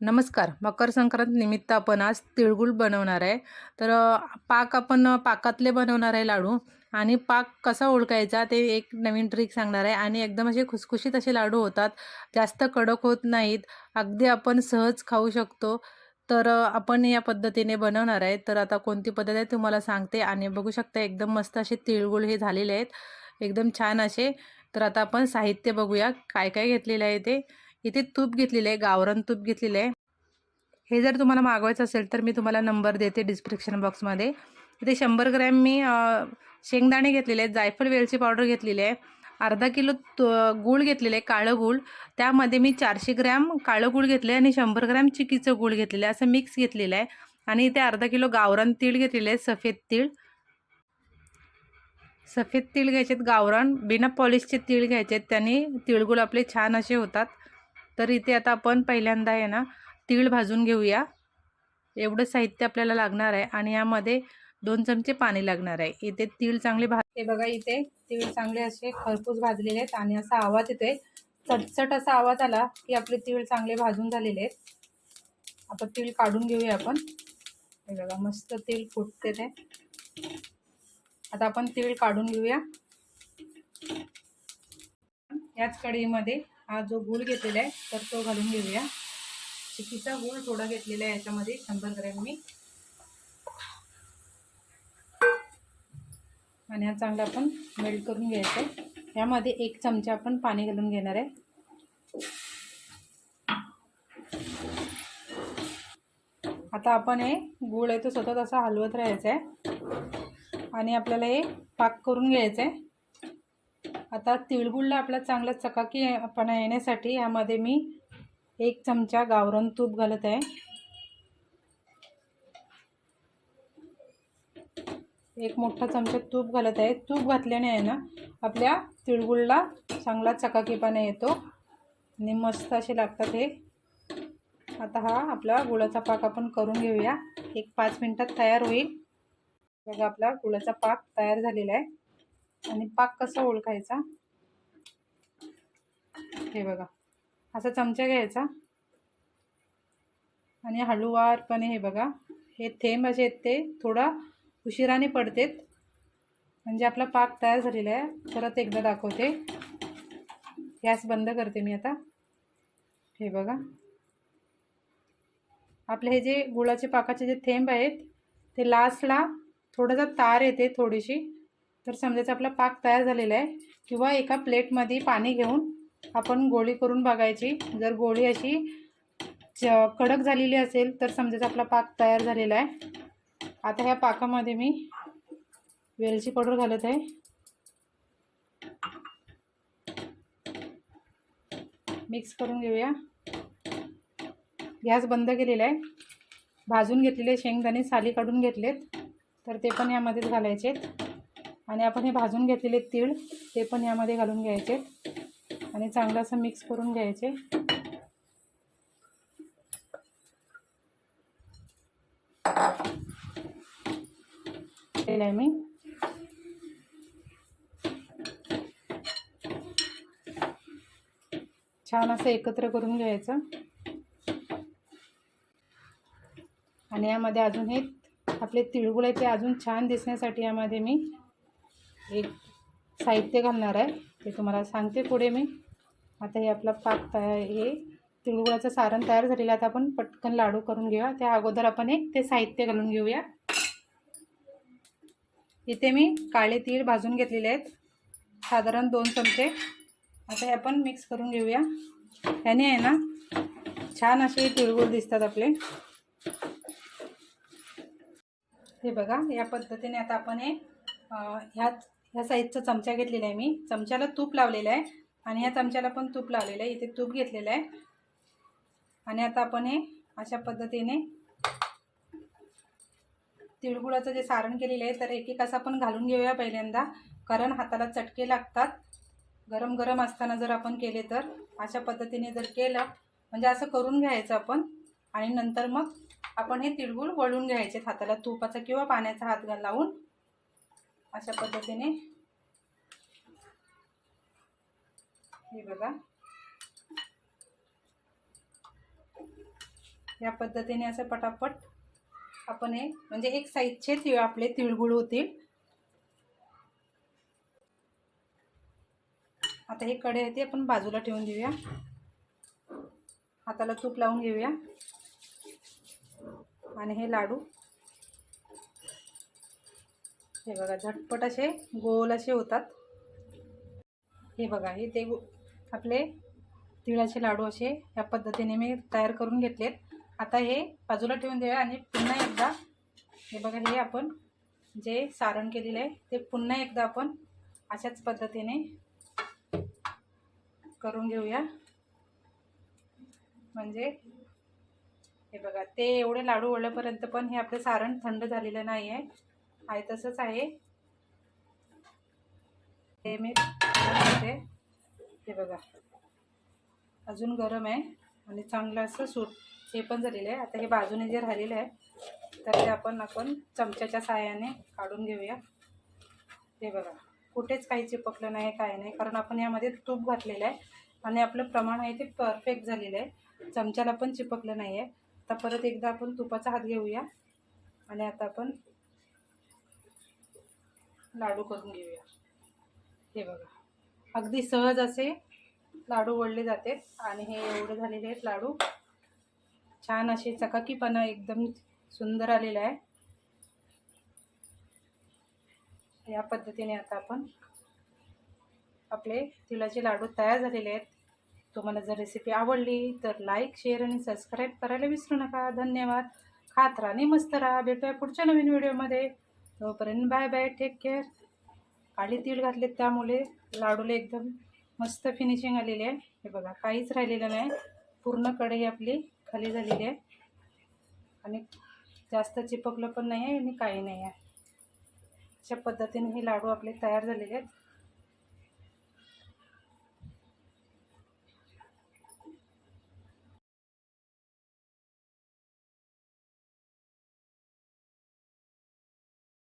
नमस्कार. मकर संक्रांत निमित्त आपण आज तिळगुळ बनवणार आहे. तर पाक आपण पाकातले बनवणार आहे लाडू आणि पाक कसा ओळखायचा ते एक नवीन ट्रिक सांगणार आहे आणि एकदम असे खुसखुशीत असे लाडू होतात. जास्त कडक होत नाहीत. अगदी आपण सहज खाऊ शकतो. तर आपण या पद्धतीने बनवणार आहे. तर आता कोणती पद्धत आहे तुम्हाला सांगते आणि बघू शकता एकदम मस्त असे तिळगुळ हे झालेले आहेत. एकदम छान असे. तर आता आपण साहित्य बघूया. काय काय घेतलेलं आहे ते. इथे तूप घेतलेलं आहे गावरान तूप घेतलेलं आहे. हे जर तुम्हाला मागवायचं असेल तर मी तुम्हाला नंबर देते डिस्क्रिप्शन बॉक्समध्ये. इथे शंभर ग्रॅम मी शेंगदाणे घेतलेले आहेत जायफळ वेलची पावडर घेतलेली आहे अर्धा किलो तु गूळ घेतलेलं आहे काळं गूळ. त्यामध्ये मी चारशे ग्रॅम काळं गूळ घेतलं आहे आणि शंभर ग्रॅम चिकीचं गूळ घेतलेलं आहे असं मिक्स घेतलेलं आहे. आणि इथे अर्धा किलो गावरान तीळ घेतलेले आहे सफेद तीळ. सफेद तीळ घ्यायचे आहेत गावरान बिना पॉलिशचे तीळ घ्यायचे आहेत त्याने तिळगुळ आपले छान असे होतात. तर इथे आता आपण पहिल्यांदा आहे ना तीळ भाजून घेऊया. एवढं साहित्य आपल्याला लागणार आहे आणि यामध्ये दोन चमचे पाणी लागणार आहे. इथे तीळ चांगले भाज हे बघा इथे तीळ चांगले असे खरपूस भाजलेले आहेत आणि असा आवाज येतोय. चटचट असा आवाज आला की आपले तीळ चांगले भाजून झालेले आहेत. आता तीळ काढून घेऊया आपण. हे बघा मस्त तीळ फुटते ते. आता आपण तीळ काढून घेऊया. याच कढईमध्ये हा जो गूळ घेतलेला आहे तर तो घालून घेऊया. चिकीचा गूळ थोडा घेतलेला आहे याच्यामध्ये शंभर ग्रॅम मी. आणि हा चांगला आपण मेल्ट करून घ्यायचा आहे. यामध्ये एक चमचा आपण पाणी घालून घेणार आहे. आता आपण हे गूळ आहे तो सतत असा हलवत राहायचा आहे. आणि आपल्याला हे पाक करून घ्यायचं आहे. आता तिळगुळला आपला चांगला चकाकीपणा येण्यासाठी यामध्ये मी एक चमचा गावरान तूप घालत आहे. एक मोठा चमचा तूप घालत आहे. तूप घातल्याने आहे ना आपल्या तिळगुळला चांगला चकाकीपणा येतो आणि मस्त असे लागतात हे. आता हा आपला गुळाचा पाक आपण करून घेऊया. एक पाच मिनटात तयार होईल. बघा आपला गुळाचा पाक तयार झालेला आहे. आणि पाक कसा ओळखायचा? हे बघा. असा चमचा घ्यायचा. आणि हळूवारपणे हे बघा. हे थेंब असे आहेत ते थोडा उशिराने पडतेत. म्हणजे आपला पाक तयार झालेला आहे. परत एकदा दाखवते. गॅस बंद करते मी आता. हे बघा. आपले हे जे गुळाचे पाकाचे जे थेंब आहेत ते लास्टला थोडासा तार येते थोडीशी. तर समजायचं आपला पाक तयार झालेला आहे. किंवा एका प्लेटमध्ये पाणी घेऊन आपण गोळी करून बघायची. जर गोळी अशी च कडक झालेली असेल तर समजायचं आपला पाक तयार झालेला आहे. आता ह्या पाकामध्ये मी वेलची पावडर घालत आहे. मिक्स करून घेऊया. गॅस बंद केलेला आहे. भाजून घेतलेले शेंगदाणे साली काढून घेतलेत. तर ते पण यामध्येच घालायचे आणि आपण हे भाजून घेतलेले तीळ ते पण यामध्ये घालून घ्यायचे. आणि चांगलं असं मिक्स करून घ्यायचे. केलं आहे मी. छान असं एकत्र करून घ्यायचं. आणि यामध्ये अजून हे आपले तिळगुळ आहे ते अजून छान दिसण्यासाठी यामध्ये मी एक साहित्य घालणार आहे. ते तुम्हाला सांगते पुढे मी. आता हे आपला पाक तयार हे तिळगुळाचं सारण तयार झालेलं आहे. आता आपण पटकन लाडू करून घेऊया. त्या अगोदर आपण एक ते साहित्य घालून घेऊया. इथे मी काळे तीळ भाजून घेतलेले आहेत. साधारण दोन चमचे. आता हे आपण मिक्स करून घेऊया. ह्याने आहे ना छान असे तिळगुळ दिसतात आपले. हे बघा या पद्धतीने आता आपण हे ह्याच ह्या साईजचा चमचा घेतलेला आहे मी. चमच्याला तूप लावलेलं आहे आणि ह्या चमच्याला पण तूप लावलेलं आहे. इथे तूप घेतलेलं आहे. आणि आता आपण हे अशा पद्धतीने तिळगुळाचं जे सारण केलेलं आहे तर एक एक असं आपण घालून घेऊया पहिल्यांदा. कारण हाताला चटके लागतात. गरम गरम असताना जर आपण केले तर अशा पद्धतीने जर केलं म्हणजे असं करून घ्यायचं आपण. आणि नंतर मग आपण हे तिळगुळ वळून घ्यायचे हाताला तुपाचा किंवा पाण्याचा हात घाल लावून अशा पद्धतीने. हे बघा. या पद्धतीने असं पटापट आपण हे म्हणजे एक साईजचे तिळ आपले तिळगुळ होतील. आता हे कडे आहे ते आपण बाजूला ठेवून देऊया. हाताला तूप लावून घेऊया. आणि हे लाडू. हे बघा झटपट असे गोल असे होतात. हे बघा हे ते गो- आपले तिळाचे लाडू असे या पद्धतीने मी तयार करून घेतलेत. आता हे बाजूला ठेवून देऊया आणि पुन्हा एकदा हे बघा हे आपण जे सारण केलेलं आहे ते पुन्हा एकदा आपण अशाच पद्धतीने करून घेऊया. म्हणजे हे बघा ते एवढे लाडू ओळल्यापर्यंत पण हे आपलं सारण थंड झालेलं नाही आहे आहे तसंच आहे. हे मी ते हे बघा. अजून गरम आहे आणि चांगलं असं सूट. हे पण झालेलं आहे. आता हे बाजूने जे राहिलेलं आहे तर ते आपण आपण चमच्याच्या साहाय्याने काढून घेऊया. हे बघा. कुठेच काही चिपकलं नाही काय नाही. कारण आपण यामध्ये तूप घातलेलं आहे आणि आपलं प्रमाण आहे ते परफेक्ट झालेलं आहे. चमच्याला पण चिपकलं नाही आहे आता परत एकदा आपण तुपाचा हात घेऊया. आणि आता आपण लाडू करून घेऊया. हे बघा. अगदी सहज असे लाडू वळले जाते आणि हे एवढे झालेले आहेत लाडू. छान असे चकाकीपणा एकदम सुंदर आलेला आहे. या पद्धतीने आता आपण आपले तिळाचे लाडू तयार झालेले आहेत. तुम्हाला जर रेसिपी आवडली तर लाईक शेअर आणि सबस्क्राईब करायला विसरू नका. धन्यवाद. खात राहा आणि मस्त राहा. भेटूया पुढच्या नवीन व्हिडिओमध्ये तोपर्यंत बाय बाय टेक केअर काळी तीळ घातलेत त्यामुळे लाडूला एकदम मस्त फिनिशिंग आलेली आहे. हे बघा काहीच राहिलेलं नाही. पूर्ण कढई आपली खाली झालेली आहे. आणि जास्त चिपकलं पण नाही आहे आणि काही नाही आहे अशा पद्धतीने हे लाडू आपले तयार झालेले आहेत.